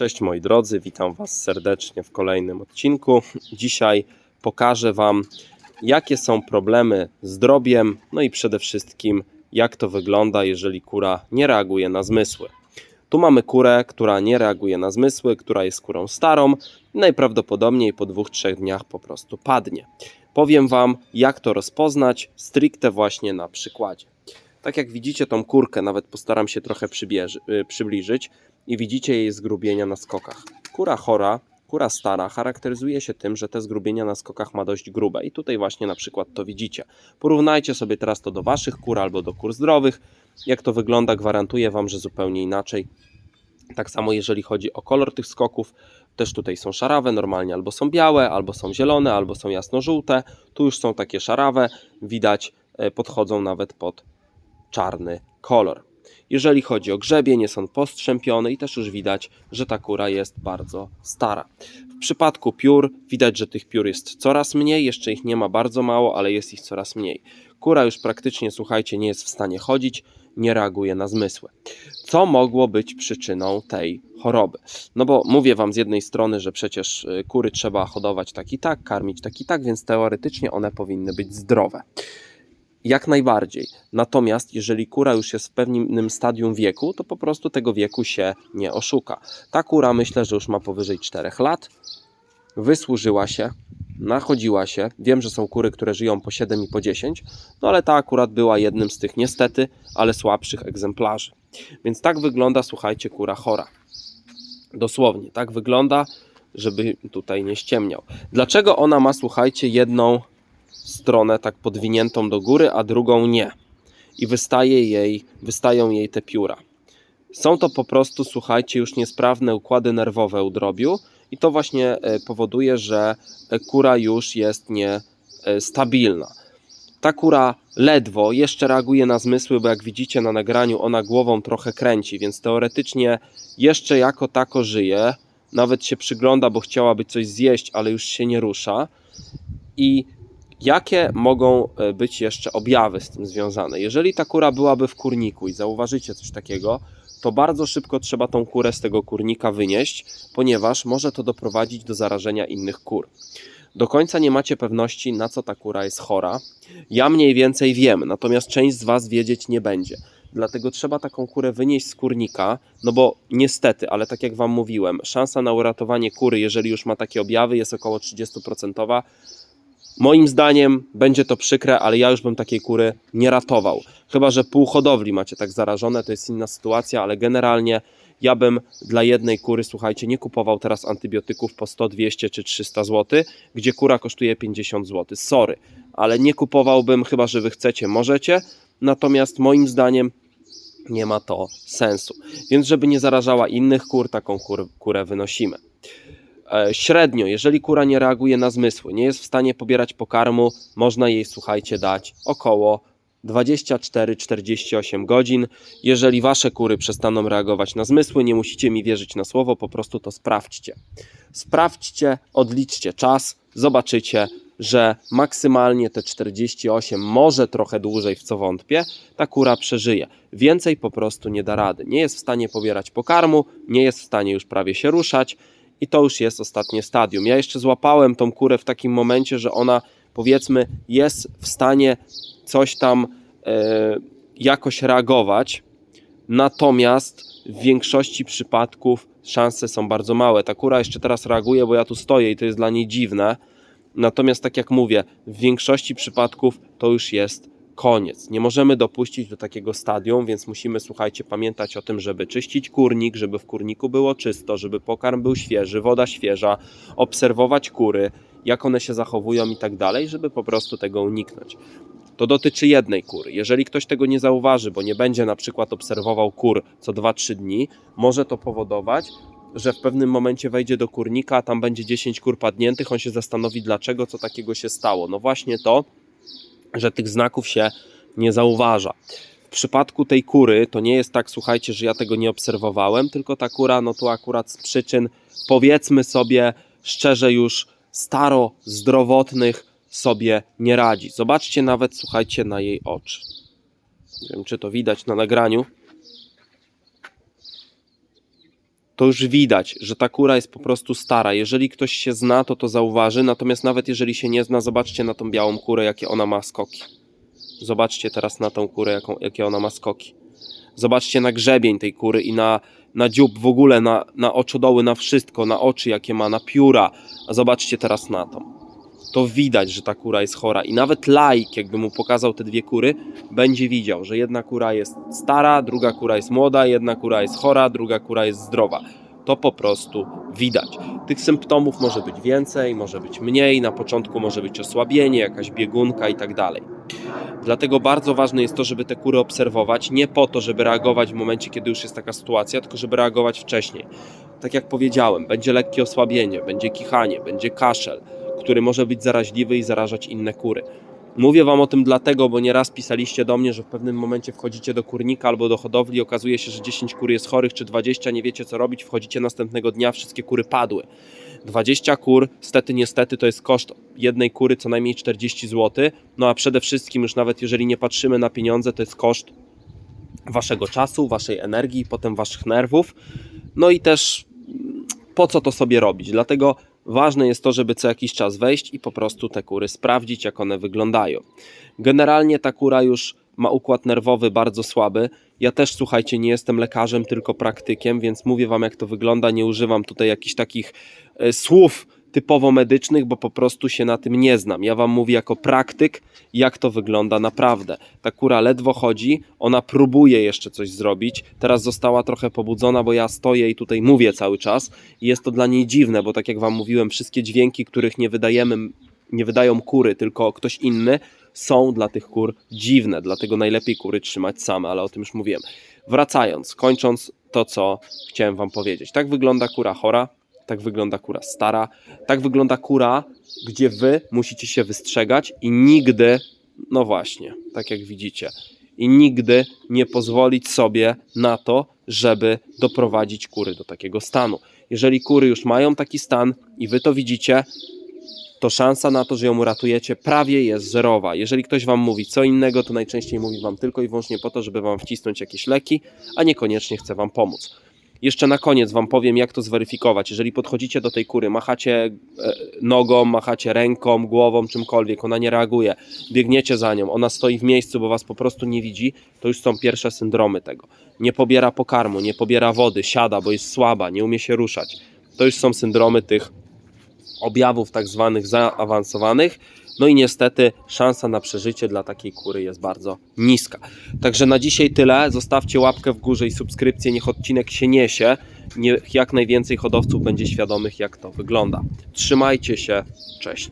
Cześć moi drodzy, witam Was serdecznie w kolejnym odcinku. Dzisiaj pokażę Wam, jakie są problemy z drobiem, no i przede wszystkim, jak to wygląda, jeżeli kura nie reaguje na zmysły. Tu mamy kurę, która nie reaguje na zmysły, która jest kurą starą najprawdopodobniej po dwóch, trzech dniach po prostu padnie. Powiem Wam, jak to rozpoznać, stricte właśnie na przykładzie. Tak jak widzicie tą kurkę, nawet postaram się trochę y, przybliżyć i widzicie jej zgrubienia na skokach. Kura chora, kura stara charakteryzuje się tym, że te zgrubienia na skokach ma dość grube i tutaj właśnie na przykład to widzicie. Porównajcie sobie teraz to do waszych kur albo do kur zdrowych. Jak to wygląda, gwarantuję wam, że zupełnie inaczej. Tak samo jeżeli chodzi o kolor tych skoków, też tutaj są szarawe, normalnie albo są białe, albo są zielone, albo są jasno-żółte. Tu już są takie szarawe, widać, e, podchodzą nawet pod czarny kolor. Jeżeli chodzi o grzebień, jest on postrzępiony i też już widać, że ta kura jest bardzo stara. W przypadku piór widać, że tych piór jest coraz mniej, jeszcze ich nie ma bardzo mało, ale jest ich coraz mniej. Kura już praktycznie, słuchajcie, nie jest w stanie chodzić, nie reaguje na zmysły. Co mogło być przyczyną tej choroby? No bo mówię Wam z jednej strony, że przecież y, kury trzeba hodować tak i tak, karmić tak i tak, więc teoretycznie one powinny być zdrowe. Jak najbardziej. Natomiast jeżeli kura już jest w pewnym stadium wieku, to po prostu tego wieku się nie oszuka. Ta kura myślę, że już ma powyżej 4 lat. Wysłużyła się, nachodziła się. Wiem, że są kury, które żyją po 7 i po 10, no ale ta akurat była jednym z tych niestety, ale słabszych egzemplarzy. Więc tak wygląda, słuchajcie, kura chora. Dosłownie, tak wygląda, żeby tutaj nie ściemniał. Dlaczego ona ma, słuchajcie, jedną stronę tak podwiniętą do góry, a drugą nie. I wystaje jej, wystają jej te pióra. Są to po prostu, słuchajcie, już niesprawne układy nerwowe u drobiu i to właśnie e, powoduje, że e, kura już jest niestabilna. Ta kura ledwo jeszcze reaguje na zmysły, bo jak widzicie na nagraniu, ona głową trochę kręci, więc teoretycznie jeszcze jako tako żyje. Nawet się przygląda, bo chciałaby coś zjeść, ale już się nie rusza. I Jakie mogą e, być jeszcze objawy z tym związane? Jeżeli ta kura byłaby w kurniku i zauważycie coś takiego, to bardzo szybko trzeba tą kurę z tego kurnika wynieść, ponieważ może to doprowadzić do zarażenia innych kur. Do końca nie macie pewności, na co ta kura jest chora. Ja mniej więcej wiem, natomiast część z Was wiedzieć nie będzie. Dlatego trzeba taką kurę wynieść z kurnika, no bo niestety, ale tak jak Wam mówiłem, szansa na uratowanie kury, jeżeli już ma takie objawy, jest około 30%. Moim zdaniem będzie to przykre, ale ja już bym takiej kury nie ratował. Chyba, że pół hodowli macie tak zarażone, to jest inna sytuacja, ale generalnie ja bym dla jednej kury, słuchajcie, nie kupował teraz antybiotyków po 100, 200 czy 300 zł, gdzie kura kosztuje 50 zł. Sorry, ale nie kupowałbym, chyba że wy chcecie, możecie. Natomiast moim zdaniem nie ma to sensu. Więc żeby nie zarażała innych kur, taką kur, kurę wynosimy. E, średnio, jeżeli kura nie reaguje na zmysły, nie jest w stanie pobierać pokarmu, można jej, słuchajcie, dać około 24-48 godzin. Jeżeli wasze kury przestaną reagować na zmysły, nie musicie mi wierzyć na słowo, po prostu to sprawdźcie. Sprawdźcie, odliczcie czas, zobaczycie, że maksymalnie te 48, może trochę dłużej, w co wątpię, ta kura przeżyje. Więcej po prostu nie da rady. Nie jest w stanie pobierać pokarmu, nie jest w stanie już prawie się ruszać i to już jest ostatnie stadium. Ja jeszcze złapałem tą kurę w takim momencie, że ona powiedzmy jest w stanie coś tam e, jakoś reagować, natomiast w większości przypadków szanse są bardzo małe. Ta kura jeszcze teraz reaguje, bo ja tu stoję i to jest dla niej dziwne. Natomiast tak jak mówię, w większości przypadków to już jest koniec. Nie możemy dopuścić do takiego stadium, więc musimy, słuchajcie, pamiętać o tym, żeby czyścić kurnik, żeby w kurniku było czysto, żeby pokarm był świeży, woda świeża, obserwować kury, jak one się zachowują i tak dalej, żeby po prostu tego uniknąć. To dotyczy jednej kury. Jeżeli ktoś tego nie zauważy, bo nie będzie na przykład obserwował kur co 2-3 dni, może to powodować, że w pewnym momencie wejdzie do kurnika, a tam będzie 10 kur padniętych, on się zastanowi dlaczego, co takiego się stało. No właśnie to, że tych znaków się nie zauważa. W przypadku tej kury to nie jest tak, słuchajcie, że ja tego nie obserwowałem, tylko ta kura, no tu akurat z przyczyn, powiedzmy sobie szczerze, już staro zdrowotnych sobie nie radzi. Zobaczcie nawet, słuchajcie, na jej oczy. Nie wiem, czy to widać na nagraniu. To już widać, że ta kura jest po prostu stara. Jeżeli ktoś się zna, to to zauważy, natomiast nawet jeżeli się nie zna, zobaczcie na tą białą kurę, jakie ona ma skoki. Zobaczcie teraz na tą kurę, jaką, jakie ona ma skoki. Zobaczcie na grzebień tej kury i na, na dziób, w ogóle na, na oczodoły, na wszystko, na oczy, jakie ma, na pióra. A zobaczcie teraz na tą. To widać, że ta kura jest chora. I nawet laik, jakby mu pokazał te dwie kury, będzie widział, że jedna kura jest stara, druga kura jest młoda, jedna kura jest chora, druga kura jest zdrowa. To po prostu widać. Tych symptomów może być więcej, może być mniej. Na początku może być osłabienie, jakaś biegunka i tak dalej. Dlatego bardzo ważne jest to, żeby te kury obserwować, nie po to, żeby reagować w momencie, kiedy już jest taka sytuacja, tylko żeby reagować wcześniej. Tak jak powiedziałem, będzie lekkie osłabienie, będzie kichanie, będzie kaszel, który może być zaraźliwy i zarażać inne kury. Mówię Wam o tym dlatego, bo nieraz pisaliście do mnie, że w pewnym momencie wchodzicie do kurnika albo do hodowli, okazuje się, że 10 kur jest chorych, czy 20, nie wiecie co robić, wchodzicie następnego dnia, wszystkie kury padły. 20 kur, stety, niestety, to jest koszt jednej kury co najmniej 40 zł. No a przede wszystkim, już nawet jeżeli nie patrzymy na pieniądze, to jest koszt waszego czasu, waszej energii, potem waszych nerwów. No i też mm, po co to sobie robić? Dlatego ważne jest to, żeby co jakiś czas wejść i po prostu te kury sprawdzić, jak one wyglądają. Generalnie ta kura już ma układ nerwowy bardzo słaby. Ja też, słuchajcie, nie jestem lekarzem, tylko praktykiem, więc mówię wam, jak to wygląda. Nie używam tutaj jakichś takich e, słów typowo medycznych, bo po prostu się na tym nie znam. Ja wam mówię jako praktyk, jak to wygląda naprawdę. Ta kura ledwo chodzi, ona próbuje jeszcze coś zrobić. Teraz została trochę pobudzona, bo ja stoję i tutaj mówię cały czas i jest to dla niej dziwne, bo tak jak wam mówiłem, wszystkie dźwięki, których nie wydajemy, nie wydają kury, tylko ktoś inny, są dla tych kur dziwne, dlatego najlepiej kury trzymać same, ale o tym już mówiłem. Wracając, kończąc to, co chciałem Wam powiedzieć. Tak wygląda kura chora, tak wygląda kura stara, tak wygląda kura, gdzie Wy musicie się wystrzegać i nigdy, no właśnie, tak jak widzicie, i nigdy nie pozwolić sobie na to, żeby doprowadzić kury do takiego stanu. Jeżeli kury już mają taki stan i Wy to widzicie, to szansa na to, że ją uratujecie, prawie jest zerowa. Jeżeli ktoś Wam mówi co innego, to najczęściej mówi Wam tylko i wyłącznie po to, żeby Wam wcisnąć jakieś leki, a niekoniecznie chce Wam pomóc. Jeszcze na koniec Wam powiem, jak to zweryfikować. Jeżeli podchodzicie do tej kury, machacie e, nogą, machacie ręką, głową, czymkolwiek, ona nie reaguje, biegniecie za nią, ona stoi w miejscu, bo Was po prostu nie widzi, to już są pierwsze syndromy tego. Nie pobiera pokarmu, nie pobiera wody, siada, bo jest słaba, nie umie się ruszać. To już są syndromy tych objawów tak zwanych zaawansowanych. No i niestety szansa na przeżycie dla takiej kury jest bardzo niska. Także na dzisiaj tyle. Zostawcie łapkę w górze i subskrypcję. Niech odcinek się niesie. Niech jak najwięcej hodowców będzie świadomych, jak to wygląda. Trzymajcie się. Cześć.